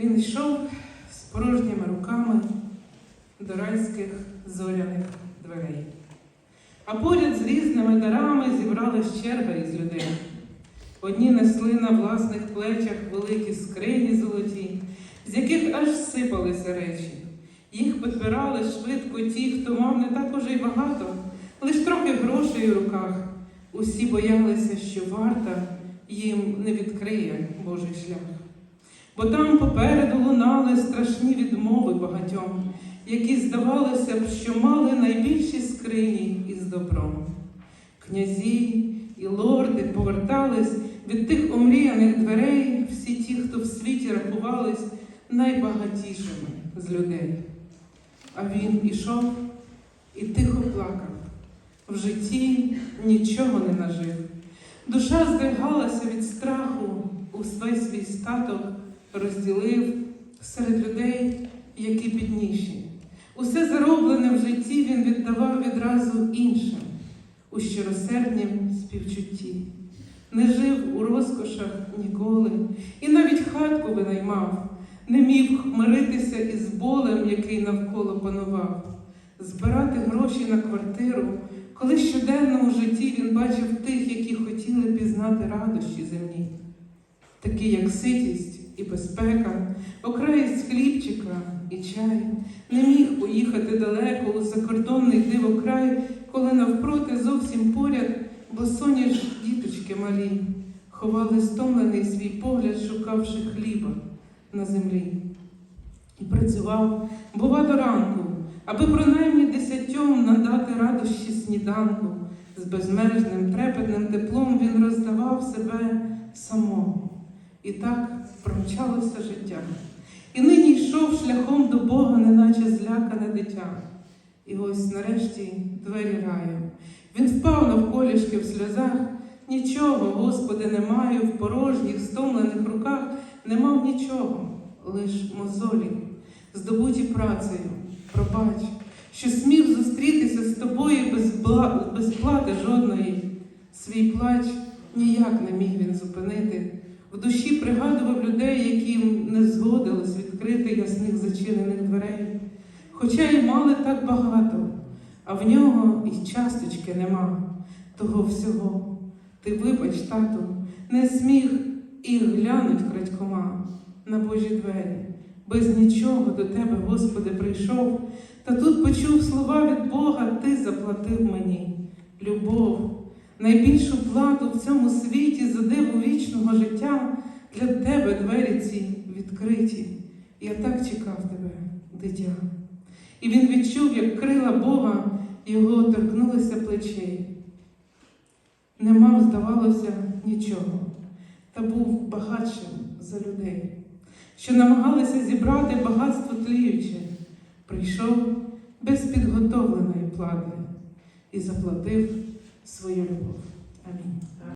Він йшов з порожніми руками до райських зоряних дверей. А поряд з різними дарами зібралась черга із людей. Одні несли на власних плечах великі скрині золоті, з яких аж сипалися речі. Їх підбирали швидко ті, хто мав не так уже й багато, лиш трохи грошей у руках. Усі боялися, що варта їм не відкриє Божий шлях. Бо там попереду лунали страшні відмови багатьом, які здавалося б, що мали найбільші скрині із добром. Князі і лорди повертались від тих омріяних дверей, всі ті, хто в світі рахувались найбагатішими з людей. А він ішов і тихо плакав. В житті нічого не нажив. Душа здригалася від бідніші. Усе зароблене в житті він віддавав відразу іншим у щиросерднім співчутті. Не жив у розкошах ніколи, і навіть хатку винаймав, не міг миритися із болем, який навколо панував, збирати гроші на квартиру, коли щоденно у житті він бачив тих, які хотіли пізнати радощі земні, такі як ситість і безпека, окраїсть хлібчика і чай, не міг поїхати далеко у закордонний дивокрай, коли навпроти зовсім поряд бо босоніж діточки малі, ховали стомлений свій погляд, шукавши хліба на землі. І працював, бува до ранку, аби принаймні десятьом надати радощі сніданку. З безмежним трепетним теплом він роздавав себе самому. І так промчалося життя. І нині йшов шляхом до Бога, неначе злякане дитя. І ось нарешті двері раю. Він впав навколішки в сльозах. Нічого, Господи, не маю в порожніх, стомлених руках, не мав нічого, лиш мозолі, здобуті працею, пробач, що смів зустрітися з тобою без, бла... без плати жодної. Свій плач ніяк не міг він зупинити. В душі пригадував людей, яким не згодилось відкрити ясних зачинених дверей. Хоча й мали так багато, а в нього і часточки нема того всього. Ти вибач, тату, не сміх і глянуть крадькома на Божі двері. Без нічого до тебе, Господи, прийшов, та тут почув слова від Бога, Ти заплатив мені любов, найбільшу плату в цьому світі за диву вічного життя для тебе двері ці відкриті. Я так чекав тебе, дитя. І він відчув, як крила Бога його торкнулися плечей. Не мав, здавалося, нічого, та був багатшим за людей, що намагалися зібрати багатство тліюче, прийшов без підготовленої плати і заплатив свою любов. Амінь.